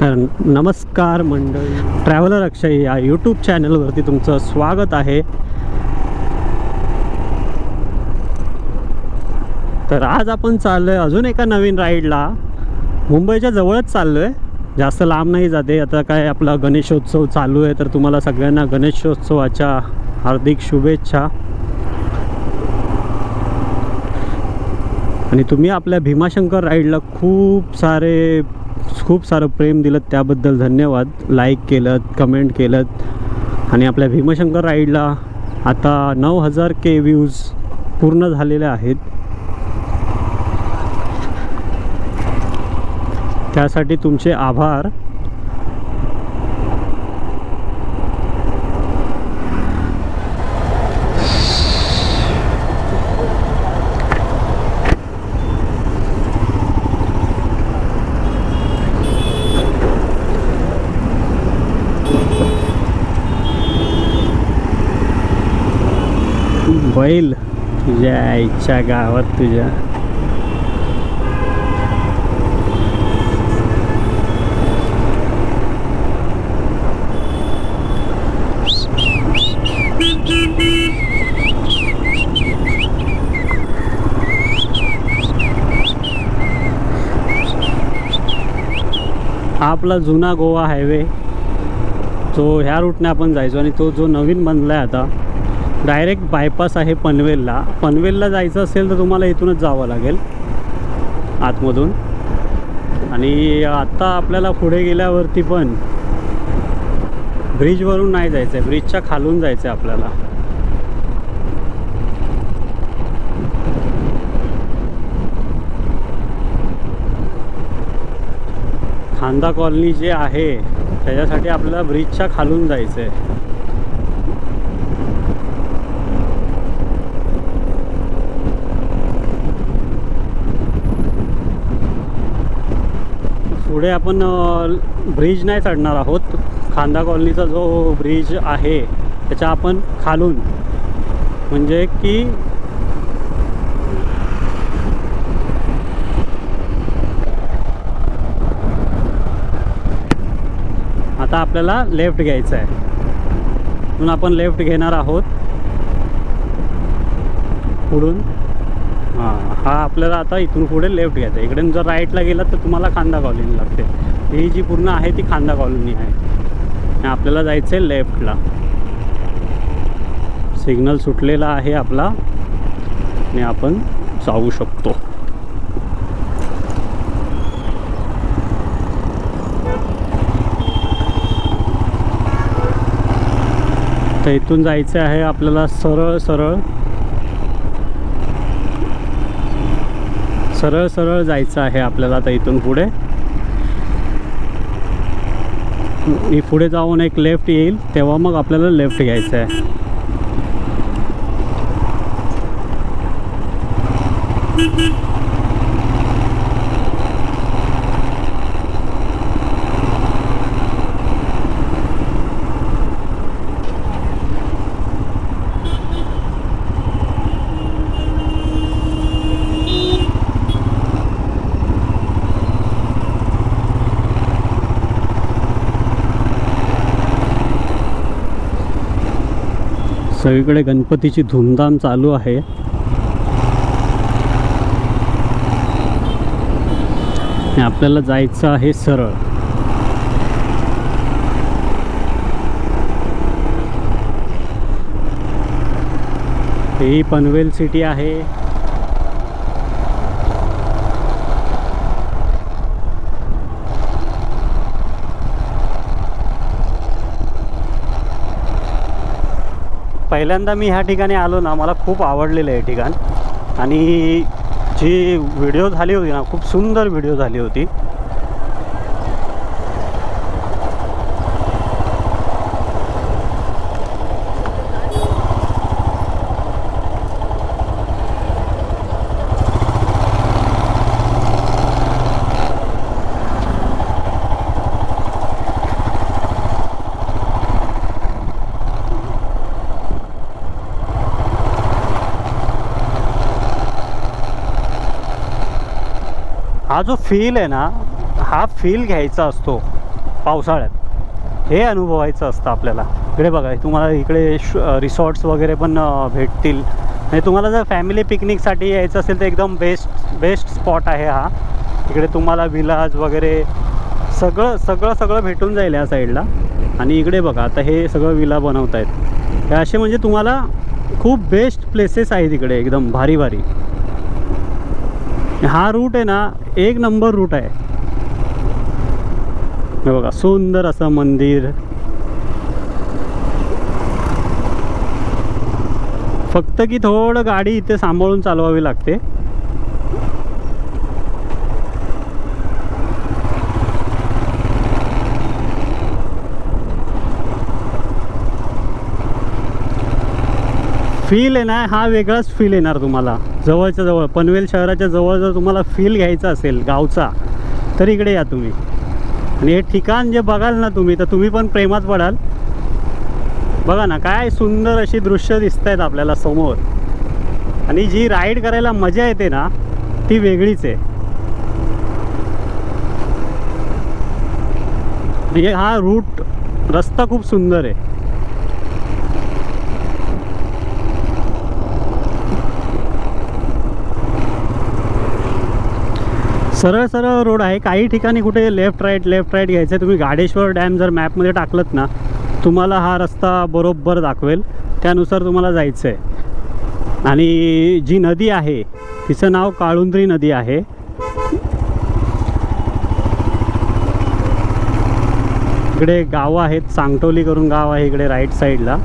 तर नमस्कार मंडळी. ट्रॅव्हलर अक्षय या यूट्यूब चॅनलवरती तुमचं स्वागत आहे. तर आज आपण चाललो आहे अजून एका नवीन राईडला मुंबईच्या जवळच चाललो आहे जास्त लांब नाही जाते. आता काय आपला गणेशोत्सव चालू आहे तर तुम्हाला सगळ्यांना गणेशोत्सवाच्या हार्दिक शुभेच्छा. आणि तुम्ही आपल्या भीमाशंकर राईडला खूप सारे खूप सारं प्रेम दिलं त्याबद्दल धन्यवाद. लाईक केलं कमेंट केलं. आणि आपल्या भीमशंकर राईडला आता नऊ हजार के व्ह्यूज पूर्ण झालेले आहेत. त्यासाठी तुमचे आभार. होईल तुझ्या आईच्या गावात तुझ्या. आपला जुना गोवा हायवे तो ह्या रूटने आपण जायचो आणि तो जो नवीन बनला आहे आता डायरेक्ट बायपास आहे पनवेलला. पनवेलला जायचं असेल तर तुम्हाला इथूनच जावं लागेल. आतमधून. आणि आत्ता आपल्याला पुढे गेल्यावरती पण ब्रिजवरून नाही जायचं आहे ब्रिजच्या खालून जायचं आहे आपल्याला. खांदा कॉलनी जे आहे त्याच्यासाठी आपल्याला ब्रिजच्या खालून जायचं आहे पुढे आपण ब्रिज नाही चढणार आहोत. खांदा कॉलनीचा जो ब्रिज आहे त्याच्या आपण खालून. म्हणजे की आता आपल्याला लेफ्ट घ्यायचं आहे म्हणून आपण लेफ्ट घेणार आहोत. पुढून. हां हा आपल्याला आता इथून पुढे लेफ्ट घ्यायचा आहे. इकडे जर राईटला गेलात तर तुम्हाला खांदा कॉलनी लागते. ही जी पूर्ण आहे ती खांदा कॉलनी आहे. आणि आपल्याला जायचं आहे लेफ्टला सिग्नल सुटलेला आहे आपला. आणि आपण जाऊ शकतो. तर इथून जायचं आहे आपल्याला सरळ सरळ. सरळ सरळ जायचं आहे आपल्याला आता इथून पुढे. मी पुढे जाऊन एक लेफ्ट येईल तेव्हा मग आपल्याला लेफ्ट घ्यायचं आहे सगळीकडे गणपतीची धूमधाम चालू आहे. आपल्याला जायचं आहे सरळ. ही पनवेल सिटी आहे. पहिल्यांदा मी ह्या ठिकाणी आलो ना मला खूप आवडलेलं आहे हे ठिकाण. आणि जी व्हिडिओ झाली होती ना खूप सुंदर व्हिडिओ झाली होती हा जो फील आहे ना हा फील घ्यायचा असतो पावसाळ्यात. हे अनुभवायचं असतं आपल्याला. इकडे बघा तुम्हाला इकडे रिसॉर्ट्स वगैरे पण भेटतील. म्हणजे तुम्हाला जर फॅमिली पिकनिकसाठी यायचं असेल तर एकदम बेस्ट बेस्ट स्पॉट आहे हा. इकडे तुम्हाला विलाज वगैरे सगळं सगळं सगळं भेटून जाईल या साईडला आणि इकडे बघा आता हे सगळं विला बनवत आहेत हे असे म्हणजे तुम्हाला खूप बेस्ट प्लेसेस आहेत इकडे एकदम भारी भारी. हा रूट आहे ना एक नंबर रूट आहे. हे बघा सुंदर असं मंदिर. फक्त की थोडं गाडी इथे सांभाळून चालवावी लागते. फील आहे ना हा वेगळाच फील येणार तुम्हाला. जवळच्या जवळ पनवेल शहराच्या जवळ जर तुम्हाला फील घ्यायचा असेल गावचा तर इकडे या तुम्ही. आणि हे ठिकाण जे बघाल ना तुम्ही तर तुम्ही पण प्रेमात पडाल. बघा ना काय सुंदर अशी दृश्य दिसत आहेत आपल्याला समोर. आणि जी राईड करायला मजा येते ना ती वेगळीच आहे. म्हणजे हा रूट रस्ता खूप सुंदर आहे. सरळ सरळ रोड आहे. काही ठिकाणी कुठे लेफ्ट राईट लेफ्ट राईट घ्यायचं. आहे तुम्ही गाडेश्वर डॅम जर मॅपमध्ये टाकलत ना तुम्हाला हा रस्ता बरोबर दाखवेल. त्यानुसार तुम्हाला जायचं आहे आणि जी नदी आहे तिचं नाव काळुंद्री नदी आहे. इकडे गावं आहेत. सांगटोली करून गाव आहे इकडे राईट साईडला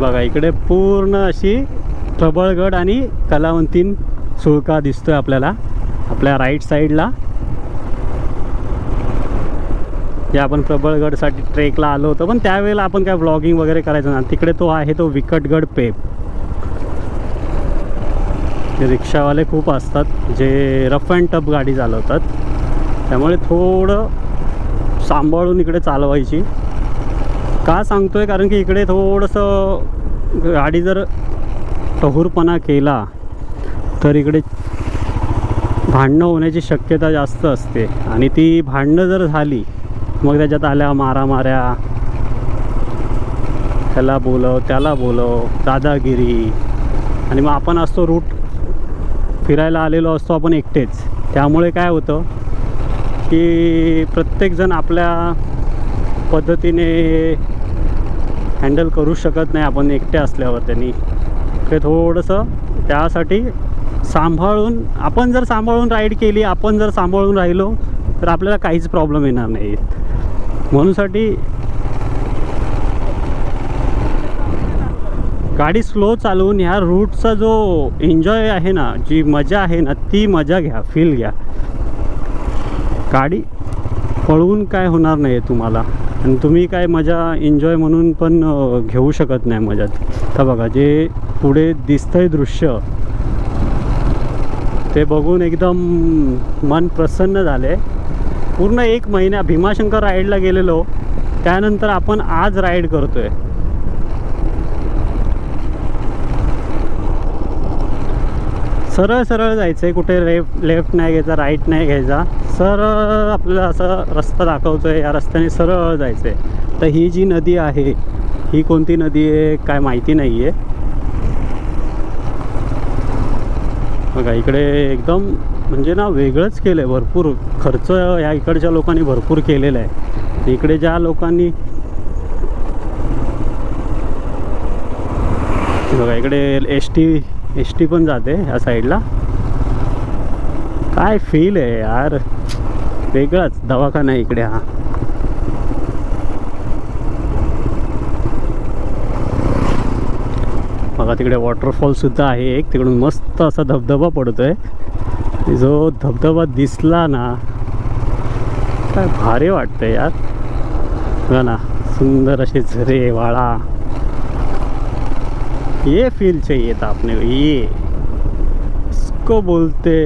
बघा इकडे पूर्ण अशी प्रबळगड आणि कलावंतीन सुळका दिसतोय आपल्याला. आपल्या राईट साईडला जे आपण प्रबळगडसाठी ट्रेकला आलो होतो पण त्यावेळेला आपण काय व्लॉगिंग वगैरे करायचं ना तिकडे तो आहे तो विकटगड पेप ते रिक्षावाले खूप असतात जे रफ अँड टफ गाडी चालवतात. त्यामुळे थोडं सांभाळून इकडे चालवायची. का सांगतोय? कारण की इकडे थोडंसं गाडी जर टहूरपणा केला तर इकडे भांडणं होण्याची शक्यता जास्त असते. आणि ती भांडणं जर झाली मग त्याच्यात आल्या मारामाऱ्या त्याला बोलव त्याला बोलव दादागिरी. आणि मग आपण असतो रूट फिरायला आलेलो असतो आपण एकटेच. त्यामुळे काय होतं की प्रत्येकजण आपल्या पद्धतीने हँडल करू शकत नाही आपण एकटे असल्यावर त्यांनी. ते थोडंसं त्यासाठी सांभाळून आपण जर सांभाळून राईड केली आपण जर सांभाळून राहिलो तर आपल्याला काहीच प्रॉब्लेम येणार नाही. म्हणूनसाठी गाडी स्लो चालवून ह्या रूटचा जो एन्जॉय आहे ना जी मजा आहे ना ती मजा घ्या फील घ्या. गाडी पळवून काय होणार नाही तुम्हाला. आणि तुम्ही काय मजा एन्जॉय म्हणून पण घेऊ शकत नाही मजा तर बघा जे पुढे दिसतंय दृश्य ते बघून एकदम मन प्रसन्न झाले पूर्ण एक महिन्या भीमाशंकर राईडला गेलेलो. त्यानंतर आपण आज राईड करतोय. सरळ सरळ जायचं आहे कुठे लेफ्ट लेफ्ट नाही घ्यायचा राईट नाही घ्यायचा. सरळ आपल्याला असा रस्ता दाखवतो आहे या रस्त्याने सरळ जायचं आहे तर ही जी नदी आहे ही कोणती नदी आहे काय माहिती नाही आहे बघा इकडे एकदम म्हणजे ना वेगळंच केलं आहे भरपूर. खर्च या इकडच्या लोकांनी भरपूर केलेला आहे. इकडे ज्या लोकांनी बघा इकडे एस टी एस टी पण जाते ह्या साईडला. काय फील आहे यार. वेगळाच दवाखाना इकडे हा. बघा तिकडे वॉटरफॉल सुद्धा आहे एक. तिकडून मस्त असा धबधबा पडतोय. जो धबधबा दिसला ना काय भारी वाटतंय यार. बघा ना सुंदर असे झरे वाळा. ये फील चाहिए था आपने ये. इसको बोलते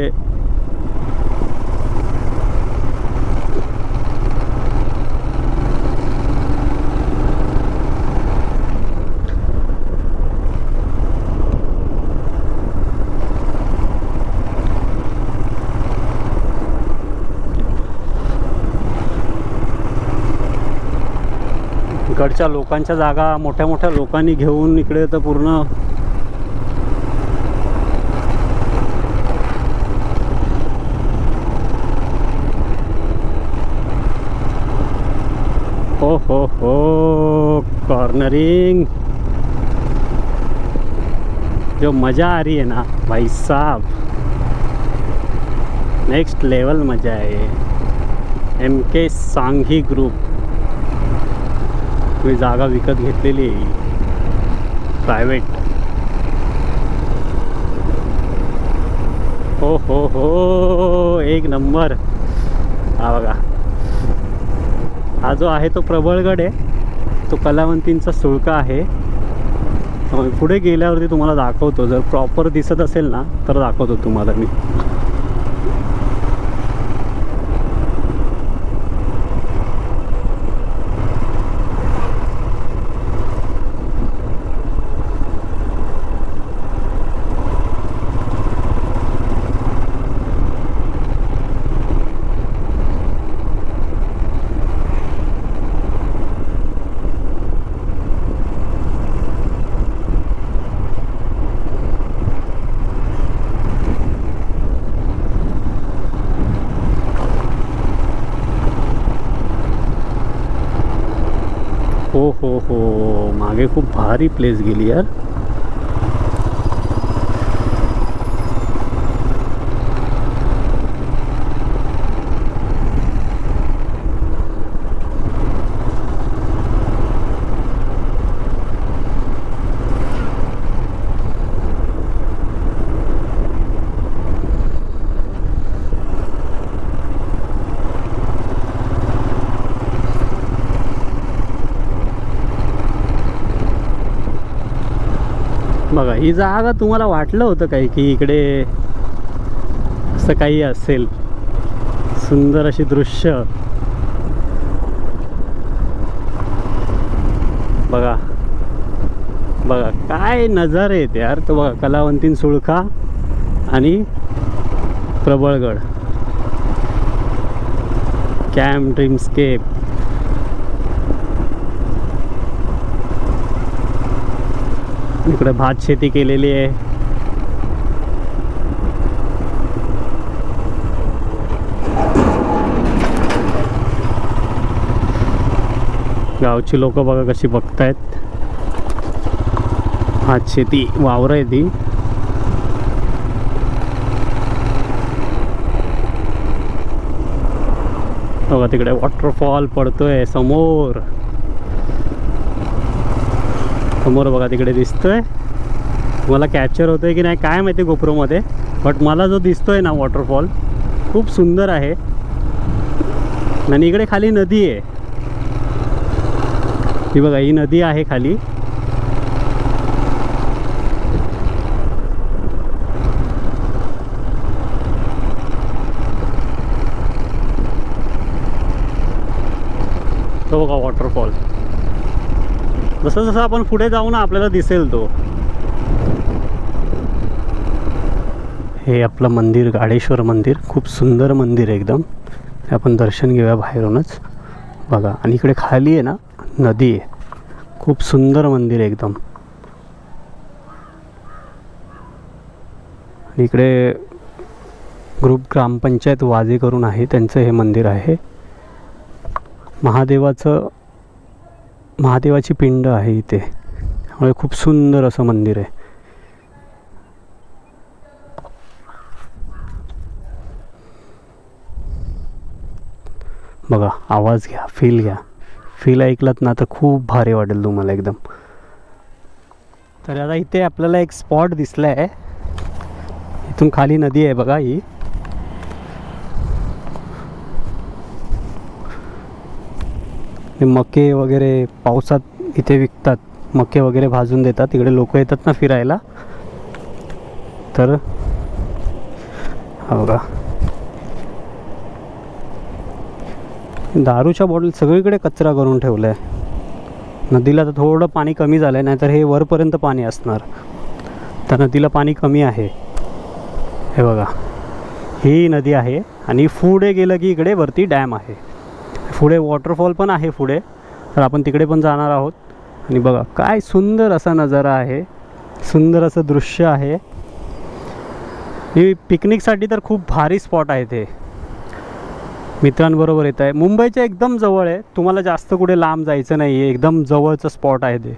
इकडच्या लोकांच्या जागा मोठ्या मोठ्या लोकांनी घेऊन इकडे तर पूर्ण हो हो हो कॉर्नरिंग जो मज़ा आ रही है ना भाई साहब। नेक्स्ट लेवल मज़ा आहे एम के सांघी ग्रुप मी जागा विकत घेतलेली आहे. प्रायव्हेट हो हो हो एक नंबर. हा बघा. हा जो आहे तो प्रबळगड आहे. तो कलावंतींचा सुळका आहे. पुढे गेल्यावरती तुम्हाला दाखवतो. जर प्रॉपर दिसत असेल ना तर दाखवतो तुम्हाला मी हो हो हो मागे खूप भारी प्लेस गेली यार. बघा ही जागा तुम्हाला वाटलं होतं काही की इकडे असं काही असेल. सुंदर अशी दृश्य. बघा. बघा काय नजारे आहेत यार. तो बघा कलावंतीन सुळका आणि प्रबळगड कॅम्प ड्रीमस्केप इकडे भात शेती केलेली आहे गावची लोक बघा कशी बघतायत भात शेती वावरं आहे ती। बघा तिकडे वॉटरफॉल पडतोय समोर. समोर बघा तिकडे दिसतोय. मला कॅप्चर होतोय की नाही काय माहिती गोप्रोमध्ये बट मला जो दिसतोय ना वॉटरफॉल खूप सुंदर आहे. आणि इकडे खाली नदी आहे. ही बघा ही नदी आहे खाली. तो बघा वॉटरफॉल जसं जसं आपण पुढे जाऊ ना आपल्याला दिसेल तो. हे आपलं मंदिर गाडेश्वर मंदिर. खूप सुंदर मंदिर आहे एकदम. हे आपण दर्शन घेऊया बाहेरूनच. बघा आणि इकडे खाली आहे ना नदी आहे. खूप सुंदर मंदिर आहे एकदम. आणि इकडे ग्रुप ग्रामपंचायत वाजे करून आहे त्यांचं हे मंदिर आहे. महादेवाचं महादेवाची पिंड आहे इथे. त्यामुळे खूप सुंदर असं मंदिर आहे. बघा आवाज घ्या फील घ्या. फील ऐकलात ना तर खूप भारी वाटेल तुम्हाला एकदम. तर आता इथे आपल्याला एक स्पॉट दिसला आहे इथून खाली नदी आहे बघा ही. मके वगैरे पावसात इथे विकतात. मके वगैरे भाजून देतात. तिकडे लोक येतात ना फिरायला. तर हो बघा. दारूच्या बॉटल सगळीकडे कचरा करून ठेवला आहे नदीला तर थोडं पाणी कमी झालं आहे नाहीतर हे वरपर्यंत पाणी असणार. तर नदीला पाणी कमी आहे. हे बघा. ही नदी आहे आणि पुढे गेलं की इकडे वरती डॅम आहे. पुढे वॉटरफॉल पण आहे पुढे. तर आपण तिकडे पण जाणार आहोत. आणि बघा काय सुंदर असा नजारा आहे. सुंदर असं दृश्य आहे. ही पिकनिकसाठी तर खूप भारी स्पॉट आहे ते. मित्रांबरोबर येत आहे. मुंबईच्या एकदम जवळ आहे. तुम्हाला जास्त कुठे लांब जायचं नाही आहे एकदम जवळचं स्पॉट आहे ते.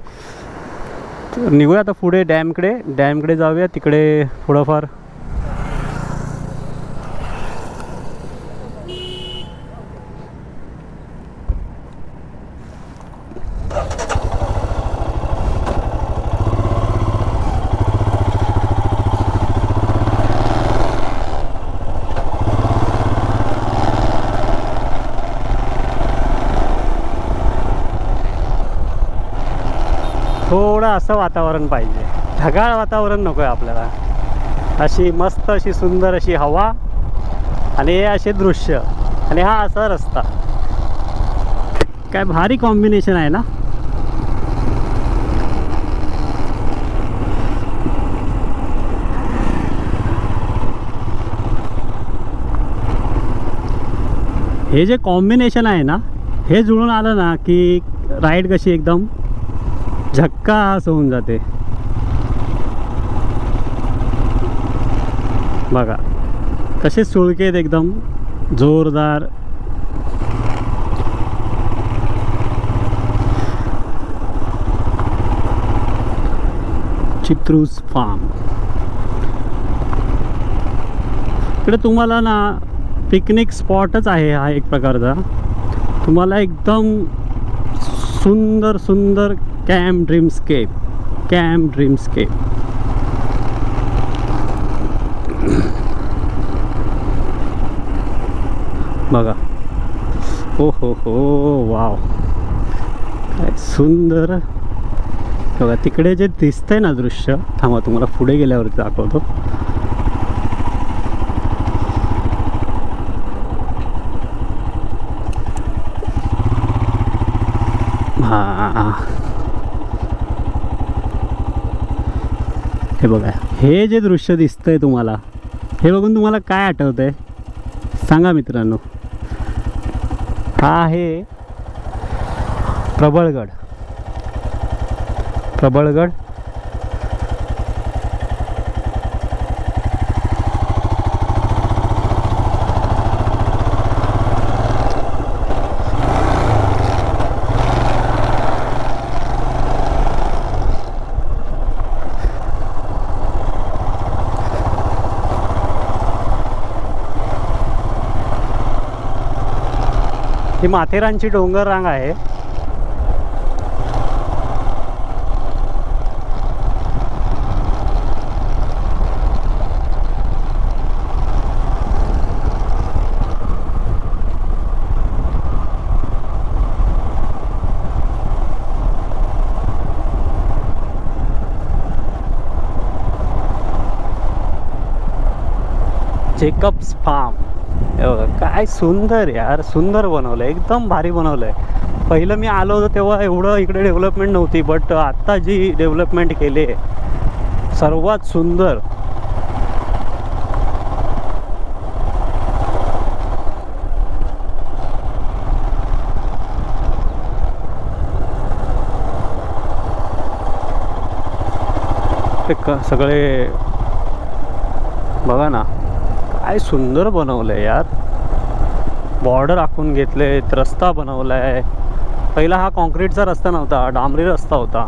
निघूया आता पुढे डॅमकडे. डॅमकडे जाऊया. तिकडे थोडंफार थोडं असं वातावरण पाहिजे. ढगाळ वातावरण नको आहे आपल्याला. अशी मस्त अशी सुंदर अशी हवा आणि हे असे दृश्य आणि हा असा रस्ता. काय भारी कॉम्बिनेशन आहे ना? हे जे कॉम्बिनेशन आहे ना हे जुळून आलं ना की राईड कशी एकदम? झक्कास होऊन जाते. बघा कसे सुळकेत एकदम जोरदार. चित्रूस फार्म. इकडे तुम्हाला ना पिकनिक स्पॉटच आहे हा एक प्रकारचा. तुम्हाला एकदम सुंदर सुंदर कॅम ड्रीमस्केप कॅम ड्रीमस्केप बघा. हो हो हो वाव. काय सुंदर. बघा तिकडे जे दिसतंय ना दृश्य थांबा तुम्हाला पुढे गेल्यावरती दाखवतो. हा. हे बघा हे जे दृश्य दिसतंय तुम्हाला हे बघून तुम्हाला काय आठवतंय? सांगा मित्रांनो. हा आहे प्रबळगड. प्रबळगड ही माथेरानची डोंगर रांग आहे. जेकब्स फार्म हे बघा काय सुंदर यार सुंदर बनवलं आहे एकदम भारी बनवलं आहे पहिलं मी आलो होतो तेव्हा एवढं इकडे डेव्हलपमेंट नव्हती बट आत्ता जी डेव्हलपमेंट केली आहे सर्वात सुंदर. ते क सगळे बघा ना काय सुंदर बनवलं आहे यार. बॉर्डर आखून घेतले रस्ता बनवला आहे पहिला हा कॉन्क्रीटचा रस्ता नव्हता डांबरी रस्ता होता.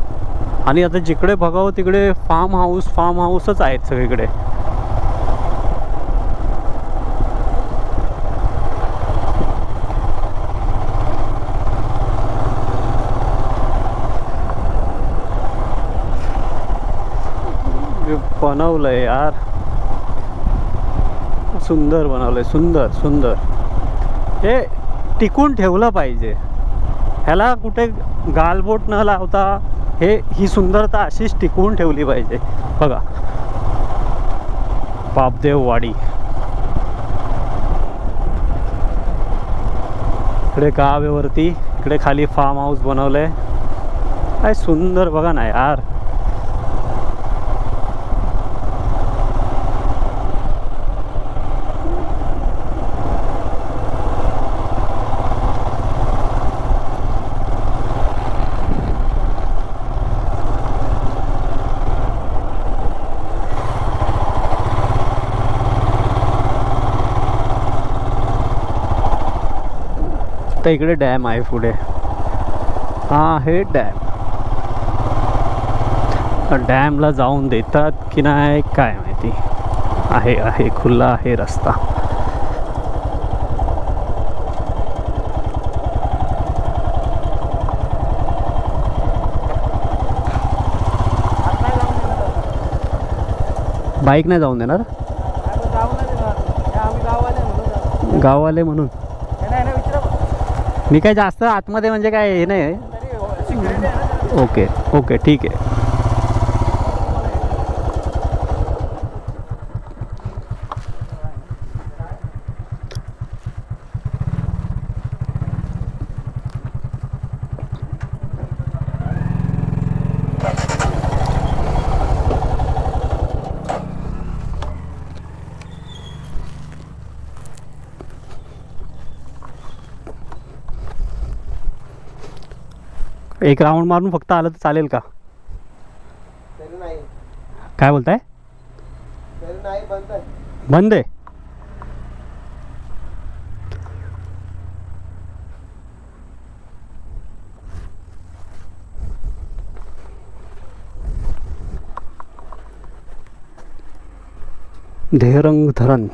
आणि आता जिकडे बघावं तिकडे फार्म हाऊस फार्म हाऊसच आहेत सगळीकडे. बनवलंय यार. सुंदर बनवलंय सुंदर सुंदर. हे टिकून ठेवलं पाहिजे. ह्याला कुठे गालबोट न लावता हे ही सुंदरता अशीच टिकवून ठेवली पाहिजे. बघा. बापदेववाडी इकडे गाव आहे वरती इकडे खाली फार्म हाऊस बनवलंय. काय सुंदर बघा ना यार. आता इकडे डॅम आहे पुढे. हा आहे डॅम. डॅमला जाऊन देतात की नाही काय माहिती. आहे आहे खुला आहे रस्ता. बाईक नाही जाऊन देणार? गाववाले म्हणून? मी काय जास्त आतमध्ये म्हणजे काय हे नाही ओके ओके ठीक आहे. एक राऊंड मारून फक्त आलं तर चालेल का? काय बोलताय? बंद आहे. ढेरंग धरण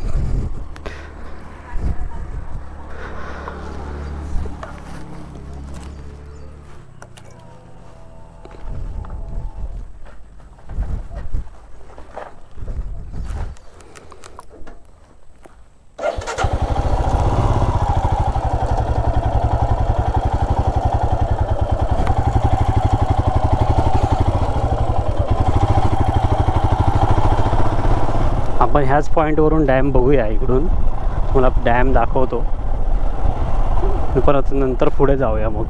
आपण ह्याच पॉईंटवरून डॅम बघूया इकडून. मला डॅम दाखवतो. परत नंतर पुढे जाऊया मग.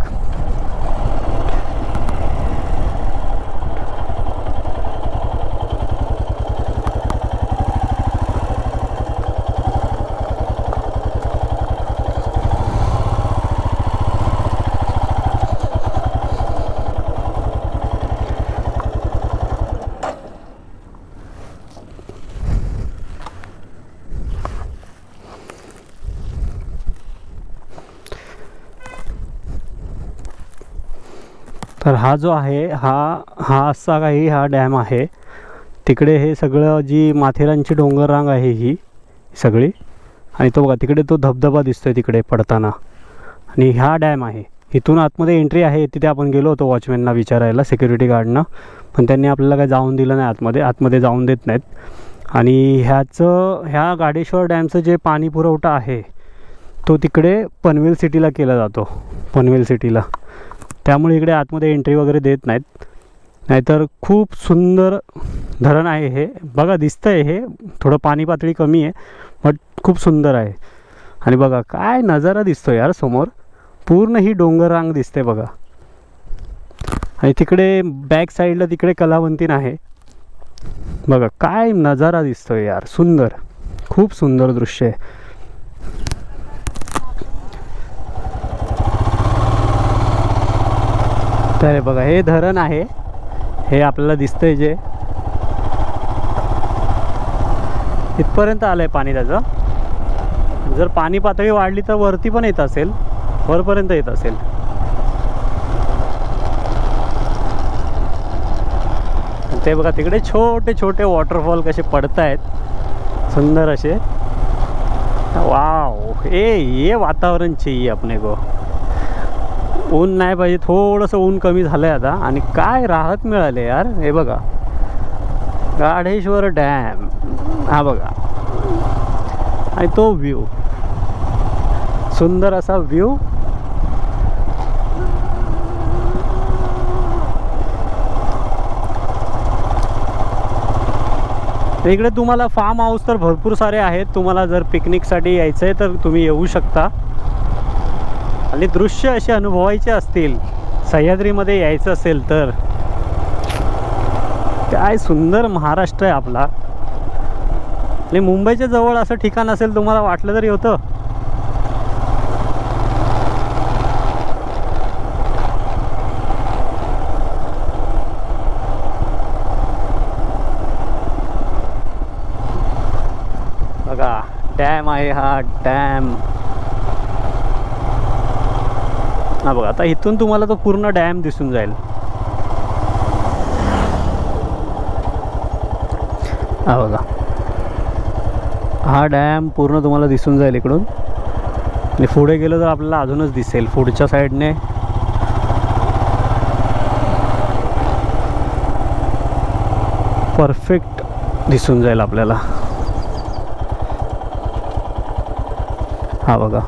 तर हा जो आहे हा हा असा काही हा डॅम आहे. तिकडे हे सगळं जी माथेरानची डोंगर रांग आहे ही सगळी. आणि तो बघा तिकडे तो धबधबा दिसतो आहे तिकडे पडताना. आणि हा डॅम आहे. इथून आतमध्ये एंट्री आहे तिथे आपण गेलो होतो वॉचमॅनना विचारायला सिक्युरिटी गार्डनं. पण त्यांनी आपल्याला काही जाऊन दिलं नाही आतमध्ये आतमध्ये जाऊन देत नाहीत. आणि ह्याचं ह्या गाडेश्वर डॅमचं जे पाणी पुरवठा आहे तो तिकडे पनवेल सिटीला केला जातो. पनवेल सिटीला. त्यामुळे इकडे आतमध्ये एंट्री वगैरे देत नाहीत. नाहीतर खूप सुंदर धरण आहे हे. बघा दिसतं आहे हे. थोडं पाणी पातळी कमी आहे बट खूप सुंदर आहे. आणि बघा काय नजारा दिसतो यार समोर. पूर्ण ही डोंगर रांग दिसते बघा. आणि तिकडे बॅक साईडला तिकडे कलावंतीन आहे. बघा काय नजारा दिसतोय यार. सुंदर. खूप सुंदर दृश्य आहे. तर बघा हे धरण आहे. हे आपल्याला दिसतंय जे. इथपर्यंत आलं आहे पाणी त्याचं. जर पाणी पातळी वाढली तर वरती पण येत असेल वरपर्यंत येत असेल. ते बघा तिकडे छोटे छोटे वॉटरफॉल कसे पडत आहेत सुंदर असे. वाव ए ये वातावरण चाहिए अपने को. ऊन नाही पाहिजे थोडंसं ऊन कमी झालं आहे आता. आणि काय राहत मिळाले यार? हे बघा. गाढेश्वर डॅम. हा बघा. आणि तो व्ह्यू सुंदर असा व्ह्यू इकडे तुम्हाला फार्म हाऊस तर भरपूर सारे आहेत. तुम्हाला जर पिकनिकसाठी यायचं आहे तर तुम्ही येऊ शकता. आणि दृश्य असे अनुभवायचे असतील सह्याद्रीमध्ये यायचं असेल तर? काय सुंदर महाराष्ट्र आहे आपला. आणि मुंबईच्या जवळ असं ठिकाण असेल तुम्हाला वाटलं तरी होतं. बघा डॅम आहे हा डॅम. हा बघा. आता इथून तुम्हाला तो पूर्ण डॅम दिसून जाईल. हा बघा. हा डॅम पूर्ण तुम्हाला दिसून जाईल इकडून. आणि पुढे गेलो तर आपल्याला अजूनच दिसेल. पुढच्या साईडने परफेक्ट दिसून जाईल आपल्याला. हा बघा.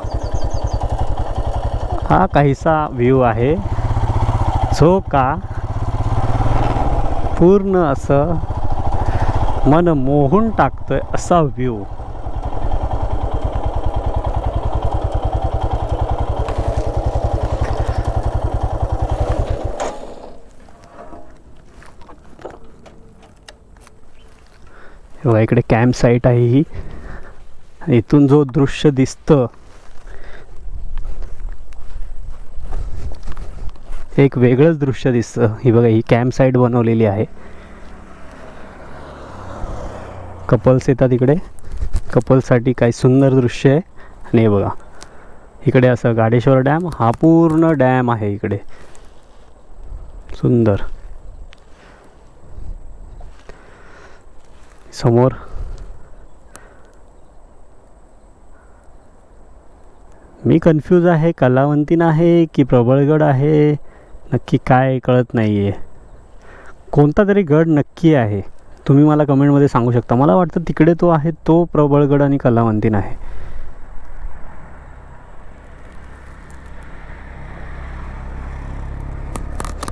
हा काहीसा व्ह्यू आहे. जो का पूर्ण असं मन मोहून टाकतोय असा व्ह्यू. इकडे कॅम्प साईट आहे ही. इथून जो दृश्य दिसतं एक वेगळंच दृश्य दिसतं. ही बघा ही कॅम्प साईट बनवलेली आहे. कपल्स येतात इकडे. कपल्ससाठी काही सुंदर दृश्य आहे. आणि हे बघा इकडे असं गाडेश्वर डॅम हा पूर्ण डॅम आहे इकडे. सुंदर. समोर मी कन्फ्यूज आहे कलावंतीन आहे की प्रबळगड आहे? नक्की काय कळत नाही आहे कोणता तरी गड नक्की आहे. तुम्ही मला कमेंटमध्ये सांगू शकता. मला वाटतं तिकडे तो आहे तो प्रबळगड आणि कलावंतीन आहे.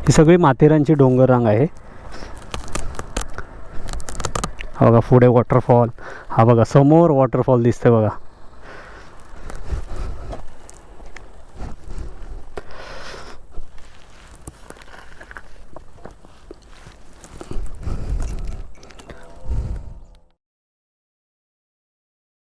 ही सगळी माथेरानची डोंगर रांग आहे. हा बघा पुढे वॉटरफॉल हा बघा समोर वॉटरफॉल दिसतंय बघा.